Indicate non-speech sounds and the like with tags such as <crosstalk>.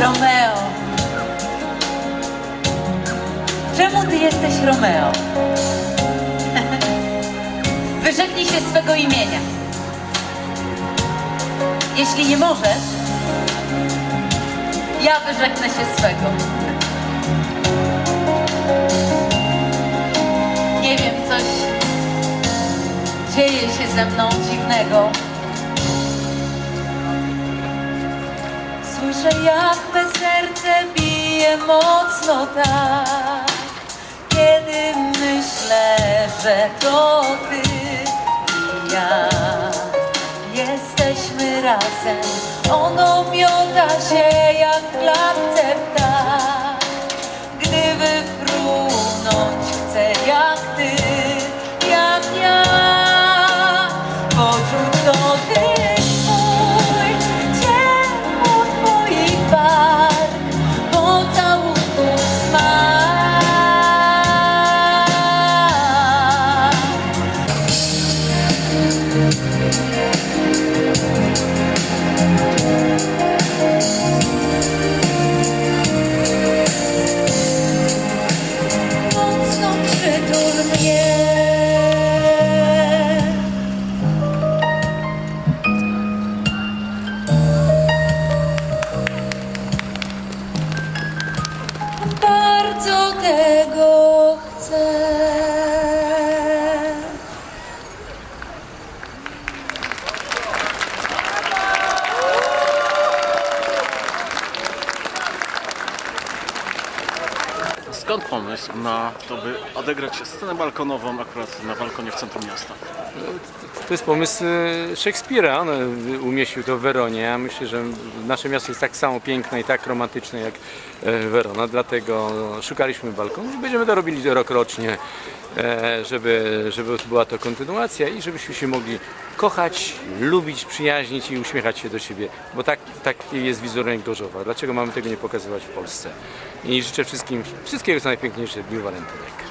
Romeo. Czemu ty jesteś Romeo? <laughs> Wyrzeknij się swego imienia. Jeśli nie możesz, ja wyrzeknę się swego. Nie wiem, coś dzieje się ze mną dziwnego. Słyszę, jak me serce bije mocno tak, kiedy myślę, że to ty i ja jesteśmy razem. Ono miota się jak klatce ptak, tego Skąd pomysł na to, by odegrać scenę balkonową akurat na balkonie w centrum miasta? To jest pomysł e, Szekspira. On e, umieścił to w Weronie. Ja myślę, że nasze miasto jest tak samo piękne i tak romantyczne jak e, Werona, dlatego szukaliśmy balkonu i będziemy to robili rok rocznie, żeby, żeby była to kontynuacja i żebyśmy się mogli kochać, lubić, przyjaźnić i uśmiechać się do siebie, bo tak, taki jest wizerunek Gorzowa. Dlaczego mamy tego nie pokazywać w Polsce? I życzę wszystkim wszystkiego co najpiękniejsze w Dniu Walentynek.